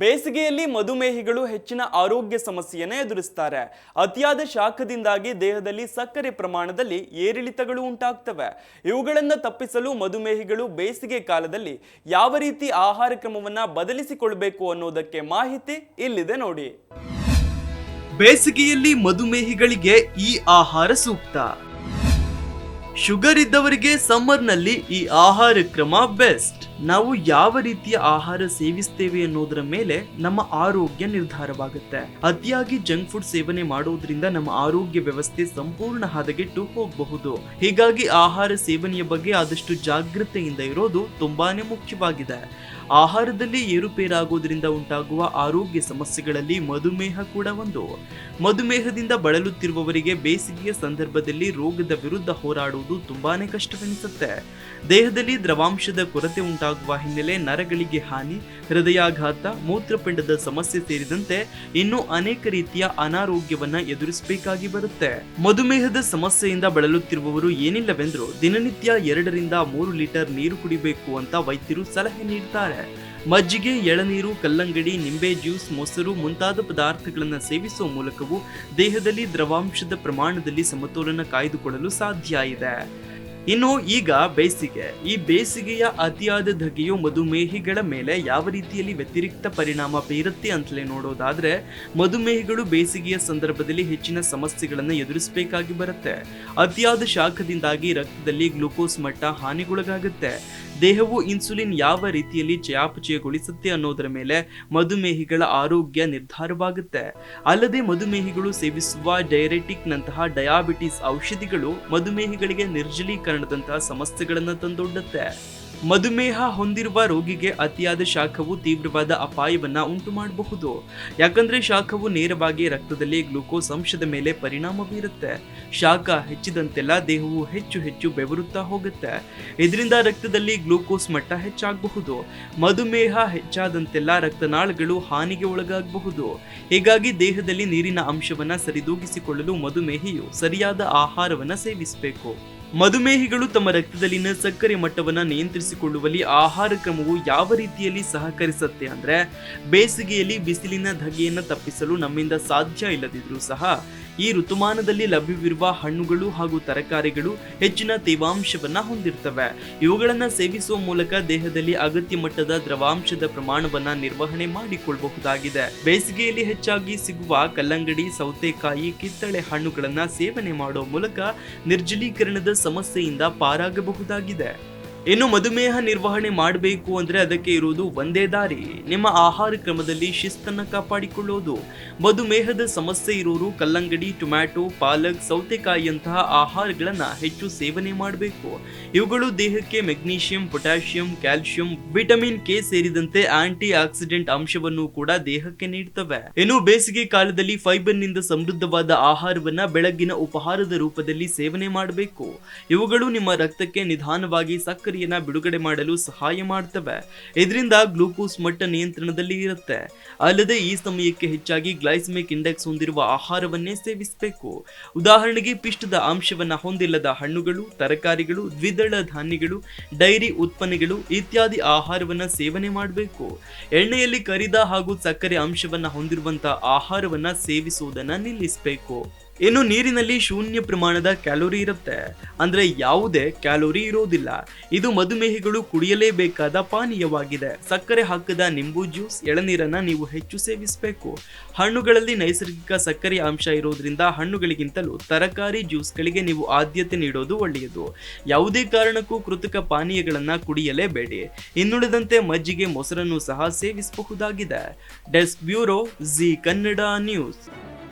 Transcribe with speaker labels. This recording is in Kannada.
Speaker 1: ಬೇಸಿಗೆಯಲ್ಲಿ ಮಧುಮೇಹಿಗಳು ಹೆಚ್ಚಿನ ಆರೋಗ್ಯ ಸಮಸ್ಯೆಯನ್ನು ಎದುರಿಸ್ತಾರೆ. ಅತಿಯಾದ ಶಾಖದಿಂದಾಗಿ ದೇಹದಲ್ಲಿ ಸಕ್ಕರೆ ಪ್ರಮಾಣದಲ್ಲಿ ಏರಿಳಿತಗಳು ಉಂಟಾಗ್ತವೆ. ಇವುಗಳನ್ನು ತಪ್ಪಿಸಲು ಮಧುಮೇಹಿಗಳು ಬೇಸಿಗೆ ಕಾಲದಲ್ಲಿ ಯಾವ ರೀತಿ ಆಹಾರ ಕ್ರಮವನ್ನು ಬದಲಿಸಿಕೊಳ್ಬೇಕು ಅನ್ನೋದಕ್ಕೆ ಮಾಹಿತಿ ಇಲ್ಲಿದೆ ನೋಡಿ. ಬೇಸಿಗೆಯಲ್ಲಿ ಮಧುಮೇಹಿಗಳಿಗೆ ಈ ಆಹಾರ ಸೂಕ್ತ. ಶುಗರ್ ಇದ್ದವರಿಗೆ ಸಮ್ಮರ್ನಲ್ಲಿ ಈ ಆಹಾರ ಕ್ರಮ ಬೆಸ್ಟ್. ನಾವು ಯಾವ ರೀತಿಯ ಆಹಾರ ಸೇವಿಸ್ತೇವೆ ಅನ್ನೋದರ ಮೇಲೆ ನಮ್ಮ ಆರೋಗ್ಯ ನಿರ್ಧಾರವಾಗುತ್ತೆ. ಅತಿಯಾಗಿ ಜಂಕ್ ಫುಡ್ ಸೇವನೆ ಮಾಡೋದ್ರಿಂದ ನಮ್ಮ ಆರೋಗ್ಯ ವ್ಯವಸ್ಥೆ ಸಂಪೂರ್ಣ ಹದಗೆಟ್ಟು ಹೋಗಬಹುದು. ಹೀಗಾಗಿ ಆಹಾರ ಸೇವನೆಯ ಬಗ್ಗೆ ಆದಷ್ಟು ಜಾಗೃತೆಯಿಂದ ಇರೋದು ತುಂಬಾನೇ ಮುಖ್ಯವಾಗಿದೆ. ಆಹಾರದಲ್ಲಿ ಏರುಪೇರಾಗುವುದರಿಂದ ಉಂಟಾಗುವ ಆರೋಗ್ಯ ಸಮಸ್ಯೆಗಳಲ್ಲಿ ಮಧುಮೇಹ ಕೂಡ ಒಂದು. ಮಧುಮೇಹದಿಂದ ಬಳಲುತ್ತಿರುವವರಿಗೆ ಬೇಸಿಗೆಯ ಸಂದರ್ಭದಲ್ಲಿ ರೋಗದ ವಿರುದ್ಧ ಹೋರಾಡುವುದು ತುಂಬಾನೇ ಕಷ್ಟವೆನಿಸುತ್ತೆ. ದೇಹದಲ್ಲಿ ದ್ರವಾಂಶದ ಕೊರತೆ ಉಂಟಾಗುವ ಹಿನ್ನೆಲೆ ನರಗಳಿಗೆ ಹಾನಿ, ಹೃದಯಾಘಾತ, ಮೂತ್ರಪಿಂಡದ ಸಮಸ್ಯೆ ಸೇರಿದಂತೆ ಇನ್ನೂ ಅನೇಕ ರೀತಿಯ ಅನಾರೋಗ್ಯವನ್ನ ಎದುರಿಸಬೇಕಾಗಿ ಬರುತ್ತೆ. ಮಧುಮೇಹದ ಸಮಸ್ಯೆಯಿಂದ ಬಳಲುತ್ತಿರುವವರು ಏನಿಲ್ಲವೆಂದ್ರು ದಿನನಿತ್ಯ ಎರಡರಿಂದ ಮೂರು ಲೀಟರ್ ನೀರು ಕುಡಿಬೇಕು ಅಂತ ವೈದ್ಯರು ಸಲಹೆ ನೀಡ್ತಾರೆ. ಮಜ್ಜಿಗೆ, ಎಳನೀರು, ಕಲ್ಲಂಗಡಿ, ನಿಂಬೆ ಜ್ಯೂಸ್, ಮೊಸರು ಮುಂತಾದ ಪದಾರ್ಥಗಳನ್ನು ಸೇವಿಸುವ ಮೂಲಕವೂ ದೇಹದಲ್ಲಿ ದ್ರವಾಂಶದ ಪ್ರಮಾಣದಲ್ಲಿ ಸಮತೋಲನ ಕಾಯ್ದುಕೊಳ್ಳಲು ಸಾಧ್ಯ ಇದೆ. ಇನ್ನು ಈಗ ಬೇಸಿಗೆ. ಈ ಬೇಸಿಗೆಯ ಅತಿಯಾದ ಧಗೆಯು ಮಧುಮೇಹಿಗಳ ಮೇಲೆ ಯಾವ ರೀತಿಯಲ್ಲಿ ವ್ಯತಿರಿಕ್ತ ಪರಿಣಾಮ ಬೀರುತ್ತೆ ಅಂತಲೇ ನೋಡೋದಾದ್ರೆ, ಮಧುಮೇಹಿಗಳು ಬೇಸಿಗೆಯ ಸಂದರ್ಭದಲ್ಲಿ ಹೆಚ್ಚಿನ ಸಮಸ್ಯೆಗಳನ್ನು ಎದುರಿಸಬೇಕಾಗಿ ಬರುತ್ತೆ. ಅತಿಯಾದ ಶಾಖದಿಂದಾಗಿ ರಕ್ತದಲ್ಲಿ ಗ್ಲುಕೋಸ್ ಮಟ್ಟ ಹಾನಿಗೊಳಗಾಗುತ್ತೆ. ದೇಹವು ಇನ್ಸುಲಿನ್ ಯಾವ ರೀತಿಯಲ್ಲಿ ಚಯಾಪಚಯಗೊಳಿಸುತ್ತೆ ಅನ್ನೋದರ ಮೇಲೆ ಮಧುಮೇಹಿಗಳ ಆರೋಗ್ಯ ನಿರ್ಧಾರವಾಗುತ್ತೆ. ಅಲ್ಲದೆ ಮಧುಮೇಹಿಗಳು ಸೇವಿಸುವ ಡೈರೆಟಿಕ್ ನಂತಹ ಡಯಾಬಿಟಿಸ್ ಔಷಧಿಗಳು ಮಧುಮೇಹಿಗಳಿಗೆ ನಿರ್ಜಲೀಕರಣದಂತಹ ಸಮಸ್ಯೆಗಳನ್ನು ತಂದೊಡ್ಡುತ್ತೆ. ಮಧುಮೇಹ ಹೊಂದಿರುವ ರೋಗಿಗೆ ಅತಿಯಾದ ಶಾಖವು ತೀವ್ರವಾದ ಅಪಾಯವನ್ನ ಉಂಟು ಮಾಡಬಹುದು ಯಾಕಂದ್ರೆ ಶಾಖವು ನೇರವಾಗಿ ರಕ್ತದಲ್ಲಿ ಗ್ಲೂಕೋಸ್ ಅಂಶದ ಮೇಲೆ ಪರಿಣಾಮ ಬೀರುತ್ತೆ. ಶಾಖ ಹೆಚ್ಚಿದಂತೆಲ್ಲ ದೇಹವು ಹೆಚ್ಚು ಹೆಚ್ಚು ಬೆವರುತ್ತಾ ಹೋಗುತ್ತೆ. ಇದರಿಂದ ರಕ್ತದಲ್ಲಿ ಗ್ಲೂಕೋಸ್ ಮಟ್ಟ ಹೆಚ್ಚಾಗಬಹುದು. ಮಧುಮೇಹ ಹೆಚ್ಚಾದಂತೆಲ್ಲ ರಕ್ತನಾಳಗಳು ಹಾನಿಗೆ ಒಳಗಾಗಬಹುದು. ಹೀಗಾಗಿ ದೇಹದಲ್ಲಿ ನೀರಿನ ಅಂಶವನ್ನ ಸರಿದೂಗಿಸಿಕೊಳ್ಳಲು ಮಧುಮೇಹಿಯು ಸರಿಯಾದ ಆಹಾರವನ್ನ ಸೇವಿಸಬೇಕು. ಮಧುಮೇಹಿಗಳು ತಮ್ಮ ರಕ್ತದಲ್ಲಿನ ಸಕ್ಕರೆ ಮಟ್ಟವನ್ನು ನಿಯಂತ್ರಿಸಿಕೊಳ್ಳುವಲ್ಲಿ ಆಹಾರ ಕ್ರಮವು ಯಾವ ರೀತಿಯಲ್ಲಿ ಸಹಕರಿಸುತ್ತೆ ಅಂದರೆ ಬೇಸಿಗೆಯಲ್ಲಿ ಬಿಸಿಲಿನ ಧಗೆಯನ್ನು ತಪ್ಪಿಸಲು ನಮ್ಮಿಂದ ಸಾಧ್ಯ ಇಲ್ಲದಿದ್ದರೂ ಸಹ ಈ ಋತುಮಾನದಲ್ಲಿ ಲಭ್ಯವಿರುವ ಹಣ್ಣುಗಳು ಹಾಗೂ ತರಕಾರಿಗಳು ಹೆಚ್ಚಿನ ತೇವಾಂಶವನ್ನು ಹೊಂದಿರ್ತವೆ. ಇವುಗಳನ್ನು ಸೇವಿಸುವ ಮೂಲಕ ದೇಹದಲ್ಲಿ ಅಗತ್ಯ ಮಟ್ಟದ ದ್ರವಾಂಶದ ಪ್ರಮಾಣವನ್ನು ನಿರ್ವಹಣೆ ಮಾಡಿಕೊಳ್ಳಬಹುದಾಗಿದೆ ಬೇಸಿಗೆಯಲ್ಲಿ ಹೆಚ್ಚಾಗಿ ಸಿಗುವ ಕಲ್ಲಂಗಡಿ, ಸೌತೆಕಾಯಿ, ಕಿತ್ತಳೆ ಹಣ್ಣುಗಳನ್ನು ಸೇವನೆ ಮಾಡುವ ಮೂಲಕ ನಿರ್ಜಲೀಕರಣದ ಸಮಸ್ಯೆಯಿಂದ ಪಾರಾಗಬಹುದಾಗಿದೆ. ಇನ್ನು ಮಧುಮೇಹ ನಿರ್ವಹಣೆ ಮಾಡಬೇಕು ಅಂದ್ರೆ ಅದಕ್ಕೆ ಇರುವುದು ಒಂದೇ ದಾರಿ. ನಿಮ್ಮ ಆಹಾರ ಕ್ರಮದಲ್ಲಿ ಶಿಸ್ತನ್ನು ಕಾಪಾಡಿಕೊಳ್ಳೋದು. ಮಧುಮೇಹದ ಸಮಸ್ಯೆ ಇರುವರು ಕಲ್ಲಂಗಡಿ, ಟೊಮ್ಯಾಟೊ, ಪಾಲಕ್, ಸೌತೆಕಾಯಿಯಂತಹ ಆಹಾರಗಳನ್ನ ಹೆಚ್ಚು ಸೇವನೆ ಮಾಡಬೇಕು. ಇವುಗಳು ದೇಹಕ್ಕೆ magnesium, potassium calcium vitamin K ಸೇರಿದಂತೆ ಆಂಟಿ ಆಕ್ಸಿಡೆಂಟ್ ಅಂಶವನ್ನು ಕೂಡ ದೇಹಕ್ಕೆ ನೀಡುತ್ತವೆ ಇನ್ನು ಬೇಸಿಗೆ ಕಾಲದಲ್ಲಿ ಫೈಬರ್ನಿಂದ ಸಮೃದ್ಧವಾದ ಆಹಾರವನ್ನ ಬೆಳಗ್ಗಿನ ಉಪಹಾರದ ರೂಪದಲ್ಲಿ ಸೇವನೆ ಮಾಡಬೇಕು. ಇವುಗಳು ನಿಮ್ಮ ರಕ್ತಕ್ಕೆ ನಿಧಾನವಾಗಿ ಸಕ್ಕರೆಯನ್ನ ಬಿಡುಗಡೆ ಮಾಡಲು ಸಹಾಯ ಮಾಡ್ತವೆ. ಇದರಿಂದ ಗ್ಲೂಕೋಸ್ ಮಟ್ಟ ನಿಯಂತ್ರಣದಲ್ಲಿ ಇರುತ್ತೆ. ಅಲ್ಲದೆ ಈ ಸಮಯಕ್ಕೆ ಹೆಚ್ಚಾಗಿ ಗ್ಲೈಸಮಿಕ್ ಇಂಡೆಕ್ಸ್ ಹೊಂದಿರುವ ಆಹಾರವನ್ನೇ ಸೇವಿಸಬೇಕು. ಉದಾಹರಣೆಗೆ ಪಿಷ್ಟದ ಅಂಶವನ್ನ ಹೊಂದಿಲ್ಲದ ಹಣ್ಣುಗಳು, ತರಕಾರಿಗಳು, ದ್ವಿದಳ ಧಾನ್ಯಗಳು, ಡೈರಿ ಉತ್ಪನ್ನಗಳು ಇತ್ಯಾದಿ ಆಹಾರವನ್ನ ಸೇವನೆ ಮಾಡಬೇಕು. ಎಣ್ಣೆಯಲ್ಲಿ ಕರಿದ ಹಾಗೂ ಸಕ್ಕರೆ ಅಂಶವನ್ನ ಹೊಂದಿರುವಂತಹ ಆಹಾರವನ್ನ ಸೇವಿಸುವುದನ್ನ ನಿಲ್ಲಿಸಬೇಕು. ಇನ್ನು ನೀರಿನಲ್ಲಿ ಶೂನ್ಯ ಪ್ರಮಾಣದ ಕ್ಯಾಲೋರಿ ಇರುತ್ತೆ. ಅಂದರೆ ಯಾವುದೇ ಕ್ಯಾಲೋರಿ ಇರೋದಿಲ್ಲ. ಇದು ಮಧುಮೇಹಿಗಳು ಕುಡಿಯಲೇಬೇಕಾದ ಪಾನೀಯವಾಗಿದೆ. ಸಕ್ಕರೆ ಹಾಕದ ನಿಂಬು ಜ್ಯೂಸ್, ಎಳನೀರನ್ನು ನೀವು ಹೆಚ್ಚು ಸೇವಿಸಬೇಕು. ಹಣ್ಣುಗಳಲ್ಲಿ ನೈಸರ್ಗಿಕ ಸಕ್ಕರೆ ಅಂಶ ಇರೋದ್ರಿಂದ ಹಣ್ಣುಗಳಿಗಿಂತಲೂ ತರಕಾರಿ ಜ್ಯೂಸ್ಗಳಿಗೆ ನೀವು ಆದ್ಯತೆ ನೀಡೋದು ಒಳ್ಳೆಯದು. ಯಾವುದೇ ಕಾರಣಕ್ಕೂ ಕೃತಕ ಪಾನೀಯಗಳನ್ನು ಕುಡಿಯಲೇಬೇಡಿ. ಇನ್ನುಳಿದಂತೆ ಮಜ್ಜಿಗೆ, ಮೊಸರನ್ನು ಸಹ ಸೇವಿಸಬಹುದಾಗಿದೆ. Desk bureau Zee Kannada news.